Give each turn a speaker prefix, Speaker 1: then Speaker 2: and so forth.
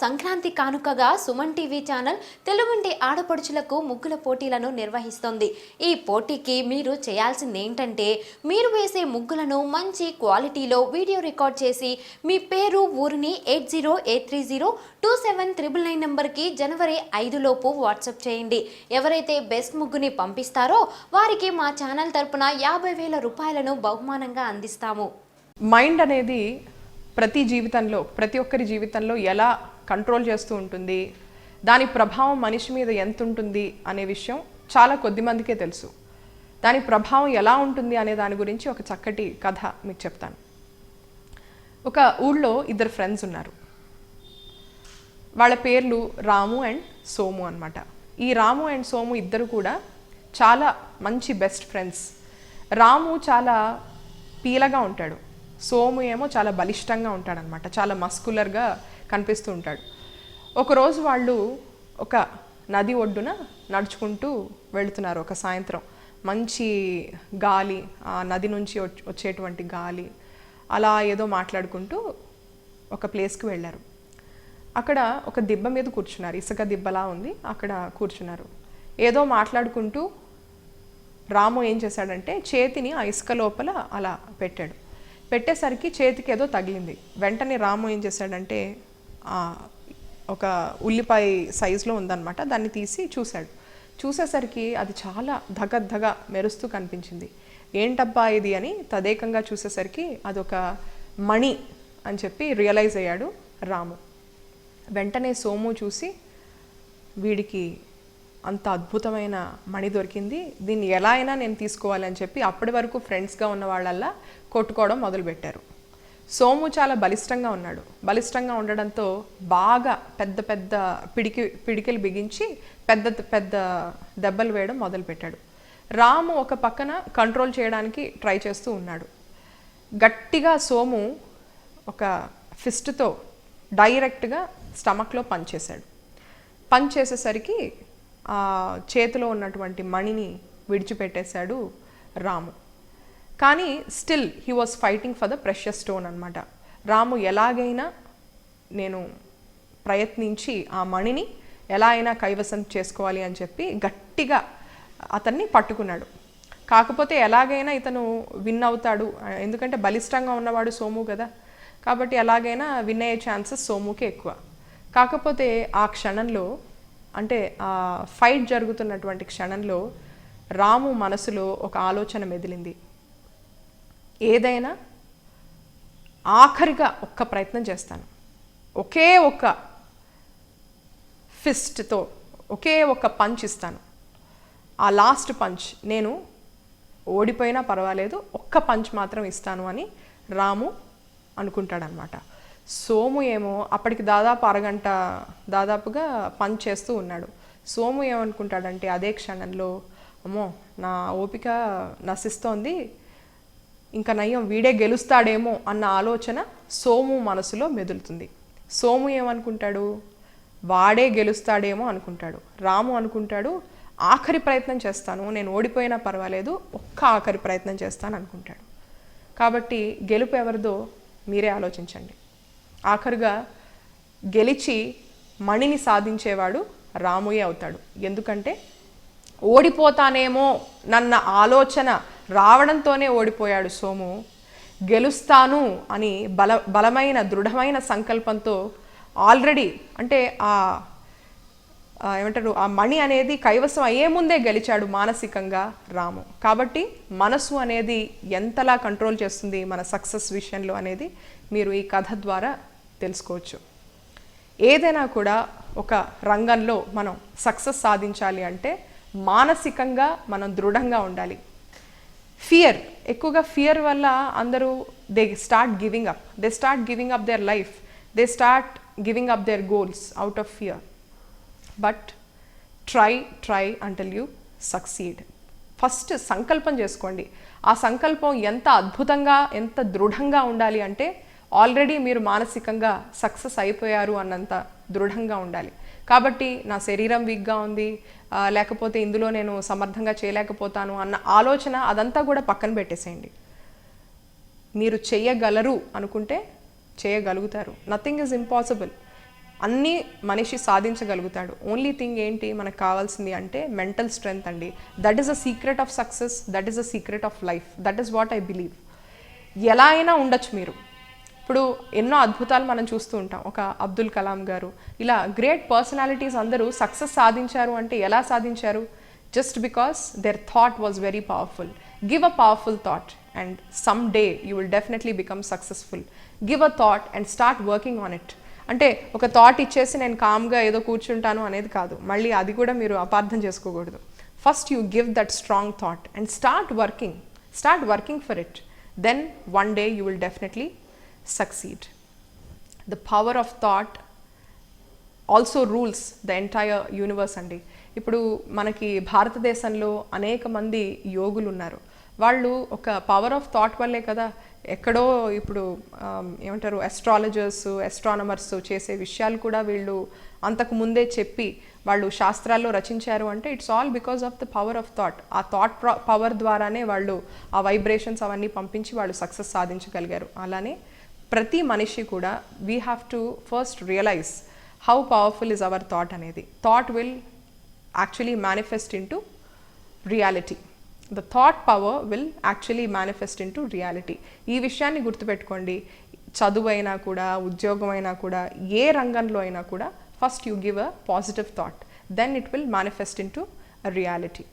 Speaker 1: సంక్రాంతి కానుకగా Suman TV channel తెలుగుంటి ఆడపడుచులకు ముగ్గుల పోటీలను నిర్వహిస్తోంది. ఈ పోటీకి మీరు చేయాల్సింది ఏంటంటే మీరు వేసే ముగ్గులను మంచి క్వాలిటీలో వీడియో రికార్డ్ చేసి మీ పేరు ఊరిని eight zero eight three zero two seven triple nine నెంబర్కి జనవరి ఐదులోపు వాట్సాప్ చేయండి. ఎవరైతే బెస్ట్ ముగ్గుని పంపిస్తారో వారికి మా ఛానల్ తరపున యాభై వేల రూపాయలను బహుమానంగా అందిస్తాము.
Speaker 2: మైండ్ అనేది ప్రతి జీవితంలో ప్రతి ఒక్కరి జీవితంలో ఎలా కంట్రోల్ చేస్తూ ఉంటుంది దాని ప్రభావం మనిషి మీద ఎంత ఉంటుంది అనే విషయం చాలా కొద్ది మందికే తెలుసు. దాని ప్రభావం ఎలా ఉంటుంది అనే దాని గురించి ఒక చక్కటి కథ మీకు చెప్తాను. ఒక ఊళ్ళో ఇద్దరు ఫ్రెండ్స్ ఉన్నారు. వాళ్ళ పేర్లు రాము అండ్ సోము అన్నమాట. ఈ రాము అండ్ సోము ఇద్దరు కూడా చాలా మంచి బెస్ట్ ఫ్రెండ్స్. రాము చాలా పీలగా ఉంటాడు. సోము ఏమో చాలా బలిష్టంగా ఉంటాడనమాట. చాలా మస్కులర్గా కనిపిస్తూ ఉంటాడు. ఒకరోజు వాళ్ళు ఒక నది ఒడ్డున నడుచుకుంటూ వెళుతున్నారు ఒక సాయంత్రం. మంచి గాలి ఆ నది నుంచి వచ్చేటువంటి గాలి అలా ఏదో మాట్లాడుకుంటూ ఒక ప్లేస్కి వెళ్ళారు. అక్కడ ఒక దిబ్బ మీద కూర్చున్నారు. ఇసుక దిబ్బలా ఉంది. అక్కడ కూర్చున్నారు. ఏదో మాట్లాడుకుంటూ రాము ఏం చేశాడంటే చేతిని ఆ ఇసుక లోపల అలా పెట్టాడు. పెట్టేసరికి చేతికి ఏదో తగిలింది. వెంటనే రాము ఏం చేశాడంటే ఒక ఉల్లిపాయ సైజులో ఉందన్నమాట దాన్ని తీసి చూశాడు. చూసేసరికి అది చాలా ధగ మెరుస్తూ కనిపించింది. ఏంటబ్బా ఇది అని తదేకంగా చూసేసరికి అదొక మణి అని చెప్పి రియలైజ్ అయ్యాడు రాము. వెంటనే సోము చూసి వీడికి అంత అద్భుతమైన మణి దొరికింది. దీన్ని ఎలా అయినా నేను తీసుకోవాలని చెప్పి అప్పటి వరకు ఫ్రెండ్స్గా ఉన్న వాళ్ళల్లా కొట్టుకోవడం మొదలుపెట్టారు. సోము చాలా బలిష్టంగా ఉన్నాడు. బలిష్టంగా ఉండడంతో బాగా పెద్ద పెద్ద పిడికి పిడికిలు బిగించి పెద్ద పెద్ద దెబ్బలు వేయడం మొదలుపెట్టాడు. రాము ఒక పక్కన కంట్రోల్ చేయడానికి ట్రై చేస్తూ ఉన్నాడు. గట్టిగా సోము ఒక ఫిస్ట్తో డైరెక్ట్గా స్టమక్లో పంచేశాడు. చేశాడు పంచ్ చేసేసరికి చేతిలో ఉన్నటువంటి మణిని విడిచిపెట్టేశాడు రాము. కానీ still he was fighting for the pressure stone అనమాట రాము ఎలాగైనా నేను ప్రయత్నించి ఆ మణిని ఎలా అయినా కైవసం చేసుకోవాలి అని చెప్పి గట్టిగా అతన్ని పట్టుకున్నాడు. కాకపోతే ఎలాగైనా ఇతను విన్ అవుతాడు. ఎందుకంటే బలిష్టంగా ఉన్నవాడు సోము కదా. కాబట్టి ఎలాగైనా విన్ అయ్యే ఛాన్సెస్ సోముకే ఎక్కువ. కాకపోతే ఆ క్షణంలో అంటే ఆ ఫైట్ జరుగుతున్నటువంటి క్షణంలో రాము మనసులో ఒక ఆలోచన మెదిలింది. ఏదైనా ఆఖరిగా ఒక్క ప్రయత్నం చేస్తాను. ఒకే ఒక్క ఫిస్ట్తో ఒకే ఒక్క పంచ్ ఇస్తాను. ఆ లాస్ట్ పంచ్ నేను ఓడిపోయినా పర్వాలేదు ఒక్క పంచ్ మాత్రం ఇస్తాను అని రాము అనుకుంటాడనమాట సోము ఏమో అప్పటికి దాదాపు అరగంట దాదాపుగా పంచ్ చేస్తూ ఉన్నాడు. సోము ఏమనుకుంటాడంటే అదే క్షణంలో అమ్మో నా ఓపిక నశిస్తోంది. ఇంకా నయ్యం వీడే గెలుస్తాడేమో అన్న ఆలోచన సోము మనసులో మెదులుతుంది. సోము ఏమనుకుంటాడు? వాడే గెలుస్తాడేమో అనుకుంటాడు. రాము అనుకుంటాడు ఆఖరి ప్రయత్నం చేస్తాను. నేను ఓడిపోయినా పర్వాలేదు ఒక్క ఆఖరి ప్రయత్నం చేస్తాను అనుకుంటాడు. కాబట్టి గెలుపు ఎవరిదో మీరే ఆలోచించండి. ఆఖరుగా గెలిచి మణిని సాధించేవాడు రాముయే అవుతాడు. ఎందుకంటే ఓడిపోతానేమో నన్న ఆలోచన రావడంతోనే ఓడిపోయాడు సోము. గెలుస్తాను అని బల బలమైన దృఢమైన సంకల్పంతో ఆల్రెడీ అంటే ఆ ఏమంటారు? ఆ మణి అనేది కైవసం అయ్యే ముందే గెలిచాడు మానసికంగా రాము. కాబట్టి మనసు అనేది ఎంతలా కంట్రోల్ చేస్తుంది మన సక్సెస్ విషయంలో అనేది మీరు ఈ కథ ద్వారా తెలుసుకోవచ్చు. ఏదైనా కూడా ఒక రంగంలో మనం సక్సెస్ సాధించాలి అంటే మానసికంగా మనం దృఢంగా ఉండాలి. ఫియర్ ఎక్కువగా ఫియర్ వల్ల అందరూ they start giving up. They start giving up their life. They start giving up their goals out of fear. But try try until you succeed first సంకల్పం చేసుకోండి. ఆ సంకల్పం ఎంత అద్భుతంగా ఎంత దృఢంగా ఉండాలి అంటే ఆల్రెడీ మీరు మానసికంగా సక్సెస్ అయిపోయారు అన్నంత దృఢంగా ఉండాలి. కాబట్టి నా శరీరం వీక్గా ఉంది లేకపోతే ఇందులో నేను సమర్థంగా చేయలేకపోతాను అన్న ఆలోచన అదంతా కూడా పక్కన పెట్టేసేయండి. మీరు చేయగలరు అనుకుంటే చేయగలుగుతారు. నథింగ్ ఇస్ ఇంపాసిబుల్ అన్నీ మనిషి సాధించగలుగుతాడు. ఓన్లీ థింగ్ ఏంటి? మనకు కావాల్సింది అంటే మెంటల్ స్ట్రెంగ్త్ అండి. That is a secret of success that is a secret of life that is what I believe ఎలా అయినా ఉండొచ్చు మీరు. ఇప్పుడు ఎన్నో అద్భుతాలు మనం చూస్తూ ఉంటాం. ఒక అబ్దుల్ కలాం గారు. ఇలా గ్రేట్ పర్సనాలిటీస్ అందరూ సక్సెస్ సాధించారు అంటే ఎలా సాధించారు? Just because their thought was very powerful give a powerful thought and some day you will definitely become successful give a thought and start working on it అంటే ఒక థాట్ ఇచ్చేసి నేను కామ్గా ఏదో కూర్చుంటాను అనేది కాదు. మళ్ళీ అది కూడా మీరు అపార్థం చేసుకోకూడదు. First you give that strong thought and start working start working for it then one day you will definitely succeed the power of thought also rules the entire universe అండి. ఇప్పుడు మనకి భారతదేశంలో అనేక మంది యోగులు ఉన్నారు. వాళ్ళు ఒక పవర్ ఆఫ్ థాట్ వల్లే కదా ఎక్కడో ఇప్పుడు ఏమంటారు ఎస్ట్రాలజర్స్ ఎస్ట్రానమర్స్ చేసే విషయాలు కూడా వీళ్ళు అంతకు ముందే చెప్పి వాళ్ళు శాస్త్రాల్లో రచించారు అంటే it's all because of the power of thought ఆ థాట్ పవర్ ద్వారానే వాళ్ళు ఆ వైబ్రేషన్స్ అవన్నీ పంపించి వాళ్ళు సక్సెస్ సాధించగలిగారు. అలానే ప్రతి మనిషి కూడా we have to first realize how powerful is our thought అనేది. Thought will actually manifest into reality the thought power will actually manifest into reality ఈ విషయాన్ని గుర్తుపెట్టుకోండి. చదువు అయినా కూడా ఉద్యోగం అయినా కూడా ఏ రంగంలో అయినా కూడా first you give a positive thought then it will manifest into reality